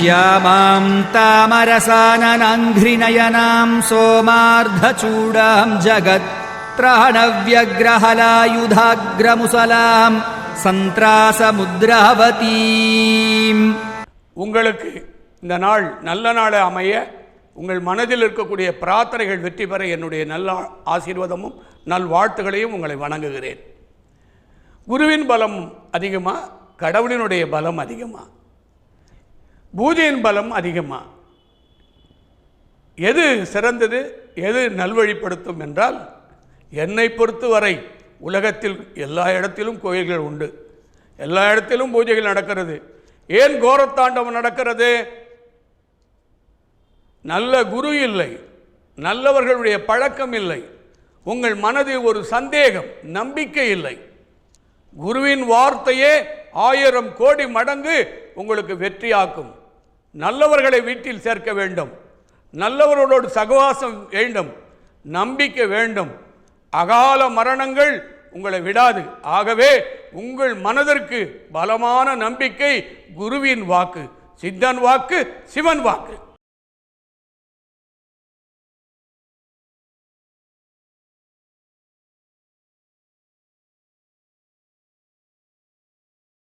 श्यामां तामरसाननाङ्घ्रिनयनां सोमार्धचूडां जगत्त्राणव्यग्रहलायुधाग्रमुसलां सन्त्रासमुद्रावतीम् உங்களுக்கு இந்த நாள் நல்ல நாள் அமைய உங்கள் மனதில் இருக்கக்கூடிய பிரார்த்தனைகள் வெற்றி பெற என்னுடைய நல்ல ஆசீர்வாதமும் நல்வாழ்த்துகளையும் உங்களை வணங்குகிறேன் குருவின் பலம் அதிகமா கடவுளினுடைய பலம் அதிகமா பூஜையின் பலம் அதிகமாக எது சிறந்தது எது நல்வழிப்படுத்தும் என்றால் என்னை பொறுத்தவரை உலகத்தில் எல்லா இடத்திலும் கோயில்கள் உண்டு. எல்லா இடத்திலும் பூஜைகள் நடக்கிறது. ஏன் கோரத்தாண்டவம் நடக்கிறது? நல்ல குரு இல்லை. நல்லவர்களுடைய பழக்கம் இல்லை. உங்கள் மனதில் ஒரு சந்தேகம் நம்பிக்கை இல்லை. குருவின் வார்த்தையே ஆயிரம் கோடி மடங்கு உங்களுக்கு வெற்றியாக்கும். நல்லவர்களை வீட்டில் சேர்க்க வேண்டும். நல்லவர்களோடு சகவாசம் வேண்டும். நம்பிக்கை வேண்டும். அகால மரணங்கள் உங்களை விடாது. ஆகவே உங்கள் மனதிற்கு பலமான நம்பிக்கை குருவின் வாக்கு சித்தன் வாக்கு சிவன் வாக்கு.